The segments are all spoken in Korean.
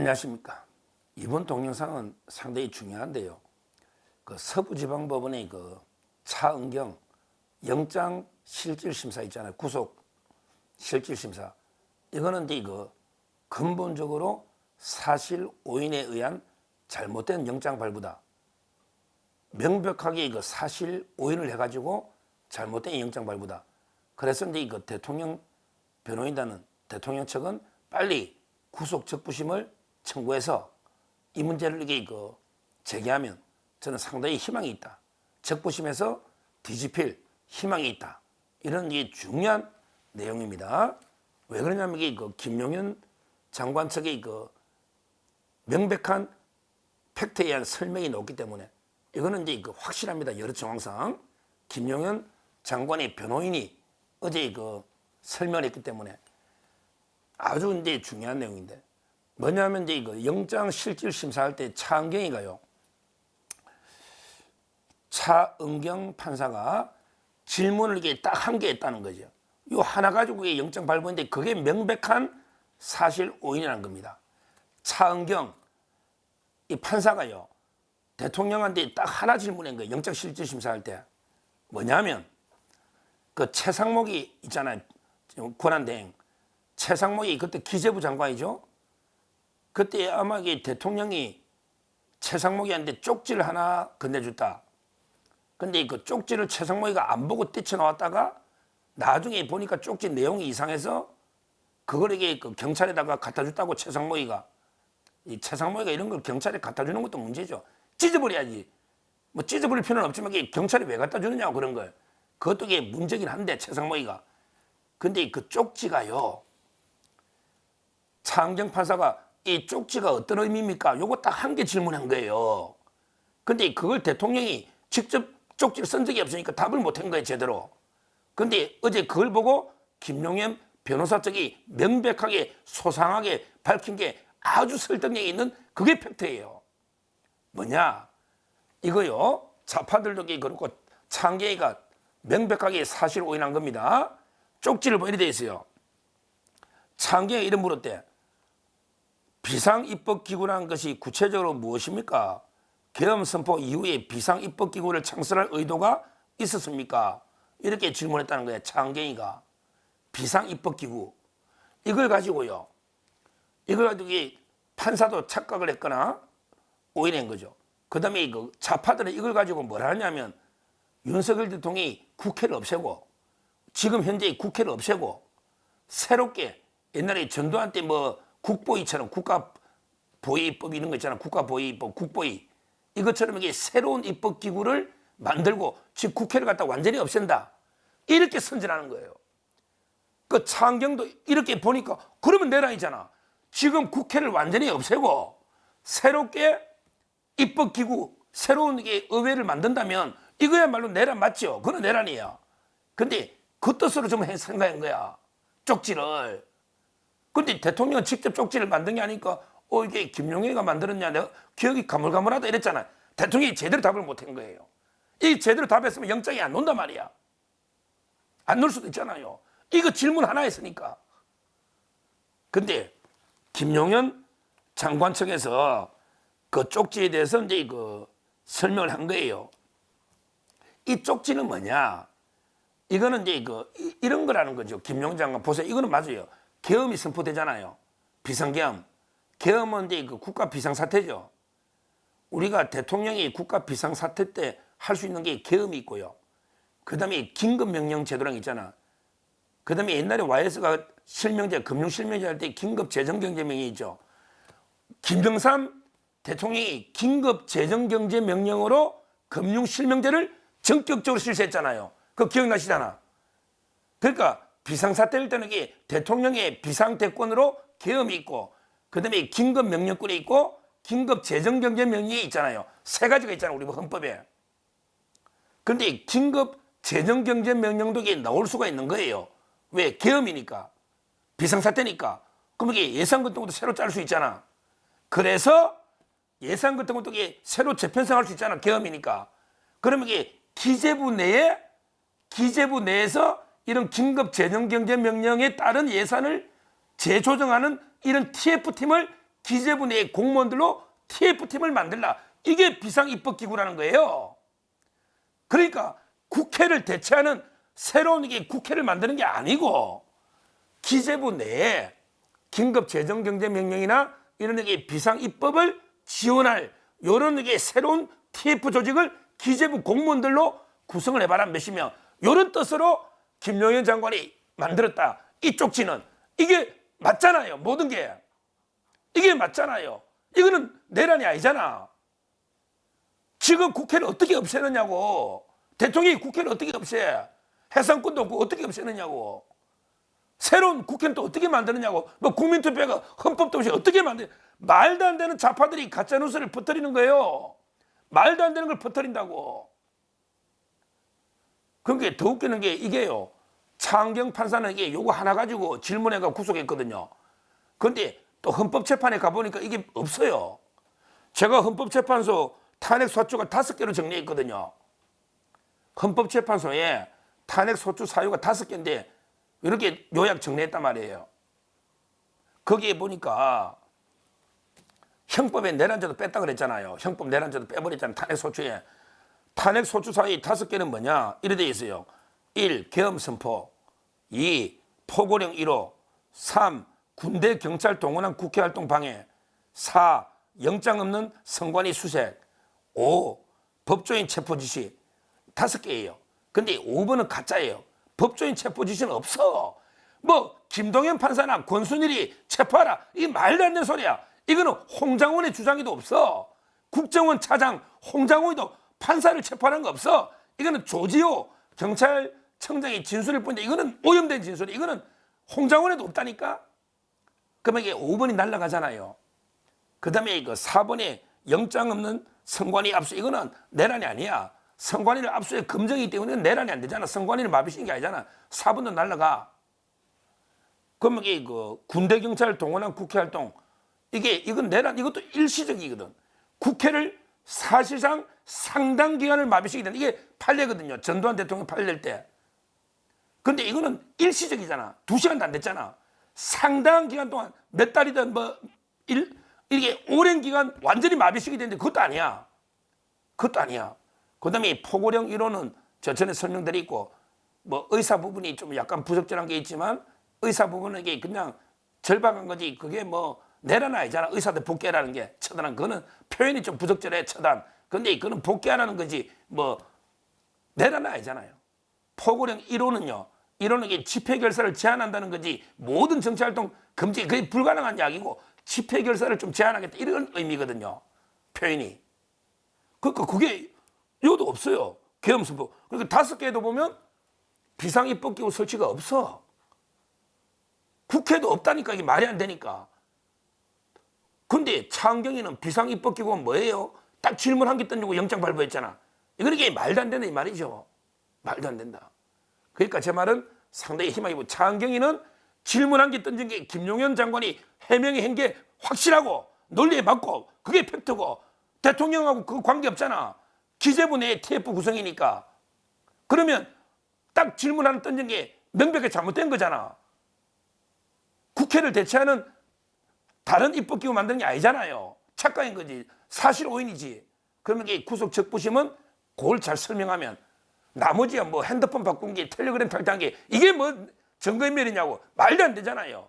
안녕하십니까. 이번 동영상은 상당히 중요한데요. 그 서부지방법원의 그 차은경 영장 실질 심사 있잖아요. 구속 실질 심사. 이거는 이거 근본적으로 사실 오인에 의한 잘못된 영장 발부다. 명백하게 이거 사실 오인을 해가지고 잘못된 영장 발부다. 그래서 이제 이거 대통령 변호인단은 대통령 측은 빨리 구속 적부심을 청구해서 이 문제를 이게 이거 제기하면 저는 상당히 희망이 있다. 적부심에서 뒤집힐 희망이 있다. 이런 이 중요한 내용입니다. 왜 그러냐면 이게 그 김용현 장관 측의 그 명백한 팩트에 의한 설명이 나왔기 때문에 이거는 이제 그 확실합니다. 여러 정황상 김용현 장관의 변호인이 어제 그 설명을 했기 때문에 아주 이제 중요한 내용인데 뭐냐면 이제 이거 영장 실질 심사할 때 차은경이가요. 차은경 판사가 질문을 이게 딱 한 개 했다는 거죠. 요 하나 가지고 영장 발부인데 그게 명백한 사실 오인이라는 겁니다. 차은경 이 판사가요. 대통령한테 딱 하나 질문한 거예요. 영장 실질 심사할 때 뭐냐면 그 최상목이 있잖아요. 권한대행 최상목이 그때 기재부 장관이죠. 그때 아마 대통령이 최상목이한테 쪽지를 하나 건네줬다. 근데 그 쪽지를 최상목이가 안 보고 뛰쳐나왔다가 나중에 보니까 쪽지 내용이 이상해서 그걸 이게 그 경찰에다가 갖다 줬다고 최상목이가 이 최상목이가 이런 걸 경찰에 갖다 주는 것도 문제죠. 찢어버려야지. 뭐 찢어버릴 필요는 없지만 경찰이 왜 갖다 주느냐고 그런 걸. 그것도 이게 문제긴 한데 최상목이가. 근데 그 쪽지가요. 차은경 판사가 이 쪽지가 어떤 의미입니까? 요거 딱 한 개 질문한 거예요. 근데 그걸 대통령이 직접 쪽지를 쓴 적이 없으니까 답을 못 한 거예요, 제대로. 근데 어제 그걸 보고 김용현 변호사 측이 명백하게 소상하게 밝힌 게 아주 설득력이 있는 그게 팩트예요. 뭐냐? 이거요. 좌파들도 그렇고 창계가 명백하게 사실 오인한 겁니다. 쪽지를 보이게 돼 있어요. 창계가 이름 물었대. 비상입법기구라는 것이 구체적으로 무엇입니까? 계엄 선포 이후에 비상입법기구를 창설할 의도가 있었습니까? 이렇게 질문했다는 거예요. 창경이가. 비상입법기구. 이걸 가지고요. 이걸 가지고 이 판사도 착각을 했거나 오인한 거죠. 그 다음에 그 좌파들은 이걸 가지고 뭘 하냐면 윤석열 대통령이 국회를 없애고 지금 현재 국회를 없애고 새롭게 옛날에 전두환 때뭐 국보위처럼 국가 보위법 이런 거 있잖아. 국가 보위법, 국보위. 이것처럼 이게 새로운 입법 기구를 만들고 지금 국회를 갖다 완전히 없앤다. 이렇게 선전하는 거예요. 그 차은경도 이렇게 보니까 그러면 내란이잖아. 지금 국회를 완전히 없애고 새롭게 입법 기구 새로운 게 의회를 만든다면 이거야말로 내란 맞죠? 그건 내란이야. 근데 그 뜻으로 좀 해- 생각한 거야. 쪽지를. 근데 대통령은 직접 쪽지를 만든 게 아니까 어 이게 김용혜가 만들었냐 내가 기억이 가물가물하다 이랬잖아. 대통령이 제대로 답을 못 한 거예요. 이 제대로 답했으면 영장이 안 논단 말이야. 안 놀 수도 있잖아요. 이거 질문 하나 했으니까. 근데 김용현 장관 측에서 그 쪽지에 대해서 이제 그 설명을 한 거예요. 이 쪽지는 뭐냐? 이거는 이제 그 이- 이런 거라는 거죠. 김용 장관 보세요. 이거는 맞아요. 계엄이 선포되잖아요. 비상계엄. 계엄은 그 국가 비상사태죠. 우리가 대통령이 국가 비상사태 때 할 수 있는 게 계엄이 있고요. 그 다음에 긴급명령 제도랑 있잖아. 그 다음에 옛날에 YS가 실명제, 금융실명제 할 때 긴급재정경제명령이 있죠. 김정삼 대통령이 긴급재정경제명령으로 금융실명제를 전격적으로 실시했잖아요. 그거 기억나시잖아. 그러니까 비상사태일 때는 이게 대통령의 비상대권으로 계엄이 있고 그다음에 긴급명령권이 있고 긴급재정경제명령이 있잖아요. 세 가지가 있잖아요. 우리 헌법에. 근데 긴급재정경제명령도 이게 나올 수가 있는 거예요. 왜? 계엄이니까. 비상사태니까. 그럼 이게 예산 같은 것도 새로 짤 수 있잖아. 그래서 예산 같은 것도 이게 새로 재편성할 수 있잖아. 계엄이니까. 그러면 이게 기재부 내에 기재부 내에서 이런 긴급 재정 경제 명령에 따른 예산을 재조정하는 이런 TF팀을 기재부 내 공무원들로 TF팀을 만들라. 이게 비상입법기구라는 거예요. 그러니까 국회를 대체하는 새로운 이게 국회를 만드는 게 아니고 기재부 내에 긴급 재정 경제 명령이나 이런 게 비상 입법을 지원할 이런 게 새로운 TF 조직을 기재부 공무원들로 구성을 해봐라 명 이런 뜻으로 김용현 장관이 만들었다. 이 쪽지는 이게 맞잖아요. 모든 게. 이게 맞잖아요. 이거는 내란이 아니잖아. 지금 국회를 어떻게 없애느냐고. 대통령이 국회를 어떻게 없애. 해상권도 없고 어떻게 없애느냐고. 새로운 국회는 또 어떻게 만드느냐고. 뭐 국민투표가 헌법도 없이 어떻게 만드 말도 안 되는 좌파들이 가짜 뉴스를 퍼뜨리는 거예요. 말도 안 되는 걸 퍼뜨린다고 그게 더 웃기는 게 이게요 차은경 판사는 이게 요거 하나 가지고 질문해가 구속했거든요 근데 또 헌법재판에 가보니까 이게 없어요 제가 헌법재판소 탄핵 소추가 다섯 개로 정리했거든요 헌법재판소에 탄핵 소추 사유가 다섯 개인데 이렇게 요약 정리했단 말이에요. 거기에 보니까 형법에 내란죄도 뺐다 그랬잖아요. 형법 내란죄도 빼버렸잖아요. 탄핵 소추에. 탄핵 소추 사유 다섯 개는 뭐냐? 이래 돼 있어요. 1. 계엄 선포 2. 포고령 1호 3. 군대 경찰 동원한 국회 활동 방해 4. 영장 없는 선관위 수색 5. 법조인 체포 지시 다섯 개예요. 근데 5번은 가짜예요. 법조인 체포 지시는 없어. 뭐 김동현 판사나 권순일이 체포하라. 이게 말도 안 되는 소리야. 이거는 홍장원의 주장에도 없어. 국정원 차장 홍장원이도 판사를 체포하는 거 없어. 이거는 조지호 경찰청장의 진술일 뿐인데 이거는 오염된 진술이 이거는 홍장원에도 없다니까. 그러면 이게 5번이 날라가잖아요. 그 다음에 그 4번에 영장 없는 선관위 압수 이거는 내란이 아니야. 선관위를 압수해 검증이기 때문에 내란이 안 되잖아. 선관위를 마비시킨 게 아니잖아. 4번도 날라가. 그러면 이게 그 군대 경찰 동원한 국회 활동 이게 이건 내란 이것도 일시적이거든. 국회를 사실상 상당 기간을 마비시키게 되는 이게 판례거든요. 전두환 대통령 판례일 때. 근데 이거는 일시적이잖아. 두 시간도 안 됐잖아. 상당한 기간 동안 몇 달이든 뭐 일, 이게 오랜 기간 완전히 마비시키게 되는데 그것도 아니야. 그것도 아니야. 그 다음에 포고령 1호는 저 전에 설명드렸고 뭐 의사 부분이 좀 약간 부적절한 게 있지만 의사 부분은 이게 그냥 절박한 거지 그게 뭐 내란 아니잖아 의사들 복귀하라는 게 처단한 그거는 표현이 좀 부적절해 처단 근데 그거는 복귀하라는 거지 뭐 내란 아니잖아요 포고령 1호는요 1호는 이게 집회 결사를 제한한다는 거지 모든 정치 활동 금지 그게 불가능한 이야기고 집회 결사를 좀 제한하겠다 이런 의미거든요 표현이 그러니까 그게 이것도 없어요. 계엄선포. 그러니까 다섯 개도 보면 비상입법 기구 설치가 없어. 국회도 없다니까 이게 말이 안 되니까. 근데 차은경이는 비상 입법기구가 뭐예요? 딱 질문 한 개 던지고 영장 발부했잖아. 이거는 이게 말도 안 된다 이 말이죠. 말도 안 된다. 그러니까 제 말은 상당히 희망이고 차은경이는 질문 한 개 던진 게 김용현 장관이 해명이 한 게 확실하고 논리에 맞고 그게 팩트고 대통령하고 그 관계 없잖아. 기재부 내 TF 구성이니까. 그러면 딱 질문 하나 던진 게 명백하게 잘못된 거잖아. 국회를 대체하는 다른 입법 기구 만드는 게 아니잖아요. 착각인 거지. 사실 오인이지. 그러면 이게 구속 적부심은 그걸 잘 설명하면 나머지야 뭐 핸드폰 바꾼 게 텔레그램 탈퇴한 게 이게 뭐 증거인멸이냐고 말도 안 되잖아요.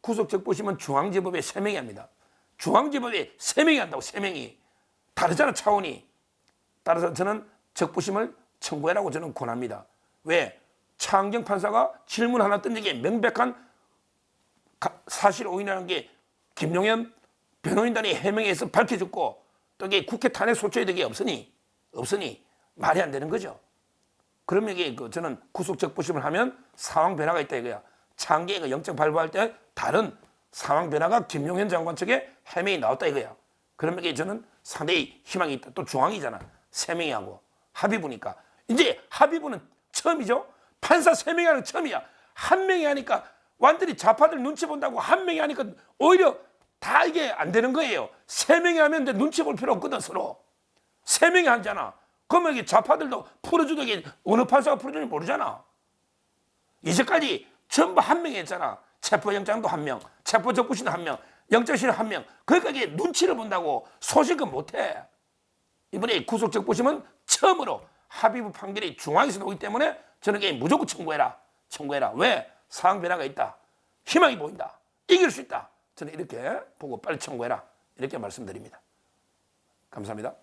구속 적부심은 중앙지법에 세 명이 합니다. 중앙지법에 세 명이 한다고 세 명이 다르잖아 차원이. 따라서 저는 적부심을 청구해라고 저는 권합니다. 왜? 차은경 판사가 질문 하나 게 명백한 사실 오인이라는 게 김용현 변호인단이 해명해서 밝혀졌고 또 이게 국회 탄핵 소추에 되게 없으니 없으니 말이 안 되는 거죠. 그러면 이게 그 저는 구속 적부심을 하면 상황 변화가 있다 이거야. 창계가 영장 발부할 때 다른 상황 변화가 김용현 장관 측에 해명이 나왔다 이거야. 그러면 이게 저는 상당히 희망이 있다. 또 중앙이잖아. 세 명이 하고 합의부니까 이제 합의부는 처음이죠. 판사 세 명이 하는 거 처음이야. 한 명이 하니까 완전히 좌파들 눈치 본다고 한 명이 하니까 오히려 다 이게 안 되는 거예요. 세 명이 하면 눈치 볼 필요 없거든 서로. 세 명이 하잖아. 그러면 이게 좌파들도 풀어주도 이게 어느 판사가 풀어주는지 모르잖아. 이제까지 전부 한 명이 했잖아. 체포영장도 한 명, 체포적부심도 한 명. 영장실에 한 명. 거기까지 눈치를 본다고 소식은 못해. 이번에 구속적 보시면 처음으로 합의부 판결이 중앙에서 나오기 때문에 저는 게 무조건 청구해라. 청구해라. 왜? 상황 변화가 있다. 희망이 보인다. 이길 수 있다. 저는 이렇게 보고 빨리 청구해라. 이렇게 말씀드립니다. 감사합니다.